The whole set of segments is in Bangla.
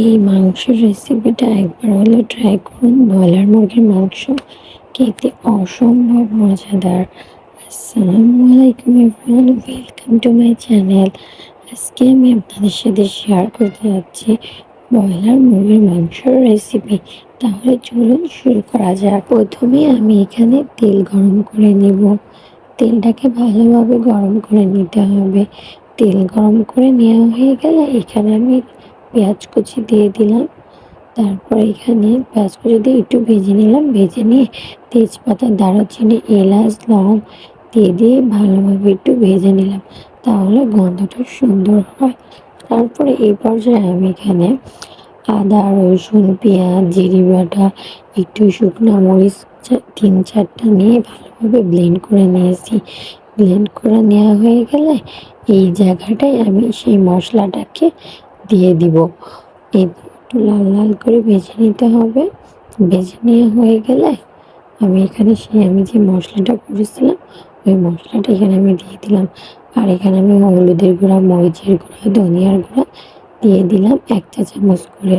এই মাংসের রেসিপিটা একবার হলে ট্রাই করুন। ব্রয়লার মুরগির মাংস খেতে অসম্ভব মজাদার। আসসালামু আলাইকুম everyone welcome to my channel আজকে আমি আপনাদের সাথে শেয়ার করতে যাচ্ছি ব্রয়লার মুরগির মাংসের রেসিপি তাহলে চলুন শুরু করা যাক। প্রথমে আমি এখানে তেল গরম করে নেব। তেলটাকে ভালোভাবে গরম করে নিতে হবে। তেল গরম করে নেওয়া হয়ে গেলে এখানে আমি পেঁয়াজ কুচি দিয়ে দিলাম। তারপর এখানে পেঁয়াজ কুচি দিয়ে একটু ভেজে নিলাম। ভেজে নিয়ে তেজপাতা, দারুচিনি, এলাচ লং দিয়ে দিয়ে ভালোভাবে একটু ভেজে নিলাম। তাহলে গন্ধটা সুন্দর হয়। তারপরে এই পর্যায়ে আমি এখানে আদা, রসুন, পেঁয়াজ, জিরি বাটা, একটু শুকনো মরিচ তিন চারটা নিয়ে ভালোভাবে ব্লেন্ড করে নিয়েছি। ব্লেন্ড করে নেওয়া হয়ে গেলে এই জায়গাটায় আমি সেই মশলাটাকে দিয়ে দিব। এই একটু লাল লাল করে ভেজে নিতে হবে। ভেজে নেওয়া হয়ে গেলে আমি এখানে সেই আমি যে মশলাটা করেছিলাম, ওই মশলাটা এখানে আমি দিয়ে দিলাম। আর এখানে আমি হলুদের গুঁড়া, মরিচের গুঁড়া, ধনিয়ার গুঁড়া দিয়ে দিলাম এক চা চামচ করে।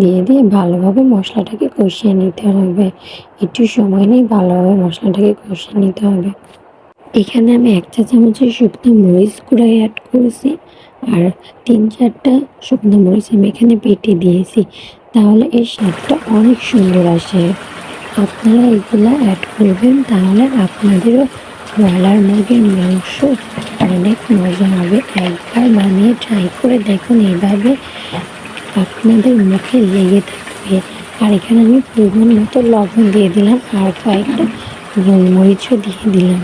দিয়ে দিয়ে ভালোভাবে মশলাটাকে কষিয়ে নিতে হবে। একটু সময় নিয়ে ভালোভাবে মশলাটাকে কষিয়ে নিতে হবে। এখানে আমি এক চা চামচের শুকনো মরিচ গুঁড়া অ্যাড করেছি আর তিন চারটা শুকনো মরিচ আমি এখানে পেটে দিয়েছি। তাহলে এর স্বাদটা অনেক সুন্দর আসে। আপনারা এগুলো অ্যাড করবেন, তাহলে আপনাদেরও ব্রয়লার মুরগির মাংস অনেক মজা হবে। একবার বানিয়ে ট্রাই করে দেখুন, এইভাবে আপনাদের মুখে লেগে থাকবে। আর এখানে আমি পরিমাণ মতো লবণ দিয়ে দিলাম আর কয়েকটা গোলমরিচও দিয়ে দিলাম।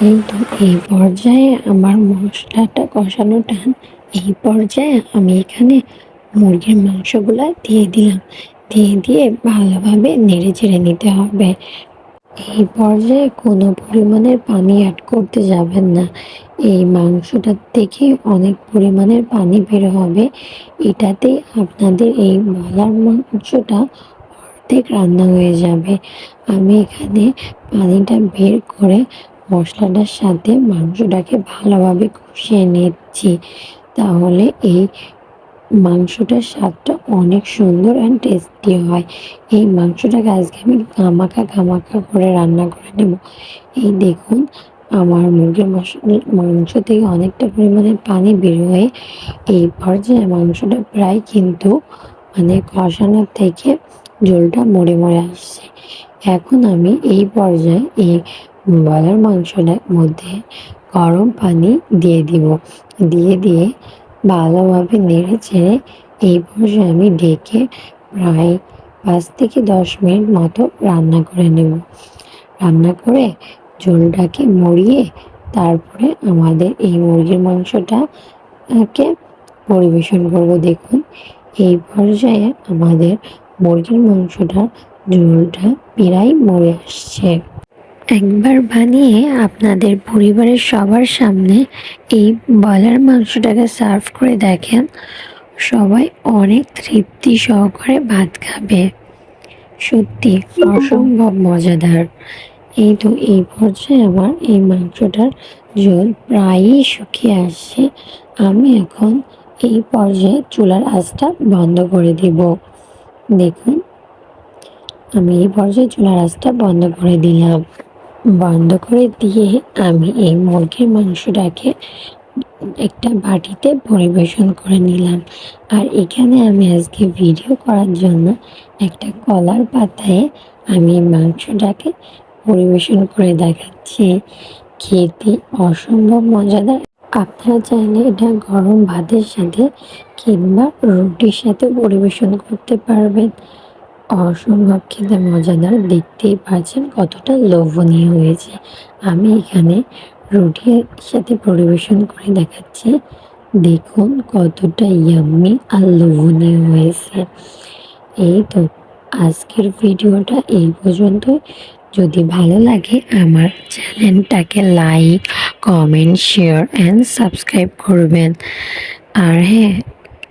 এই তো এই পর্যায়ে আমার মশলাটা কষানো টান, এই পর্যায়ে আমি এখানে মুরগির মাংসগুলা দিয়ে দিলাম। দিয়ে দিয়ে ভালোভাবে নেড়ে চেড়ে নিতে হবে। এই পর্যায়ে কোনো পরিমাণের পানি অ্যাড করতে যাবেন না। এই মাংসটার থেকে অনেক পরিমাণের পানি বের হবে। এটাতে আপনাদের এই মলার মাংসটা অর্ধেক রান্না হয়ে যাবে। আমি এখানে পানিটা বের করে মশলাটার সাথে মাংসটাকে ভালোভাবে কষিয়ে নিচ্ছি। তাহলে এই মাংসটার স্বাদটা অনেক সুন্দর অ্যান্ড টেস্টি হয়। এই মাংসটাকে আজকে আমি গামাকা গামাকা করে রান্না করে নেব। এই দেখুন, আমার মুরগির মাংস থেকে অনেকটা পরিমাণে পানি বের হয়ে এই পর্যায়ে মাংসটা প্রায় কিন্তু মানে কষানোর থেকে ঝোলটা মরে মরে আসছে। এখন আমি এই পর্যায়ে এই ব্রয়লার মাংসটার মধ্যে গরম পানি দিয়ে দিব। দিয়ে দিয়ে ভালোভাবে নেড়ে চেড়ে এই পর্যায়ে আমি ডেকে প্রায় পাঁচ থেকে দশ মিনিট মতো রান্না করে নেব। রান্না করে ঝোলটাকে মরিয়ে তারপরে আমাদের এই মুরগির মাংসটাকে পরিবেশন করব দেখুন। এই পর্যায়ে আমাদের মুরগির মাংসটার ঝোলটা প্রায় মরে আসছে। একবার বানিয়ে আপনাদের পরিবারের সবার সামনে এই ব্রয়লার মাংসটাকে সার্ভ করে দেখেন। সবাই অনেক তৃপ্তি সহকারে ভাত খাবে। সত্যি অসম্ভব মজাদার। এই তো এই পর্যায়ে আমার এই মাংসটার জল প্রায়ই শুকিয়ে আসছে। আমি এখন এই পর্যায়ে চুলার আঁচটা বন্ধ করে দেব। দেখুন আমি এই পর্যায়ে চুলার আঁচটা বন্ধ করে দিলাম। বন্ধ করে দিয়ে আমি এই মুরগির মাংসটাকে একটা বাটিতে পরিবেশন করে নিলাম। আর এখানে আমি আজকে ভিডিও করার জন্য একটা কলার পাতায় আমি মাংসটাকে পরিবেশন করে দেখাচ্ছি। খেতে অসম্ভব মজাদার। আপনারা চাইলে এটা গরম ভাতের সাথে কিংবা রুটির সাথে পরিবেশন করতে পারবেন। অসম্ভব খেতে মজাদার। দেখতেই পাচ্ছেন কতটা লোভনীয় হয়েছে। আমি এখানে রুটির সাথে পরিবেশন করে দেখাচ্ছি। দেখুন কতটা ইয়াম্মি আর লোভনীয় হয়েছে। এই তো আজকের ভিডিওটা এই পর্যন্ত যদি ভালো লাগে আমার চ্যানেলটাকে like comment share and subscribe করবেন। আর হ্যাঁ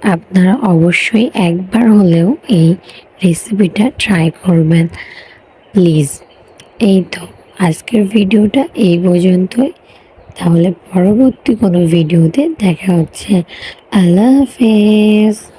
আপনারা অবশ্যই একবার হলেও এই রেসিপিটা ট্রাই করবেন প্লিজ এই তো, আজকের ভিডিওটা এই পর্যন্তই। তাহলে পরবর্তী কোনো ভিডিওতে দেখা হচ্ছে। আল্লাহ হাফেজ।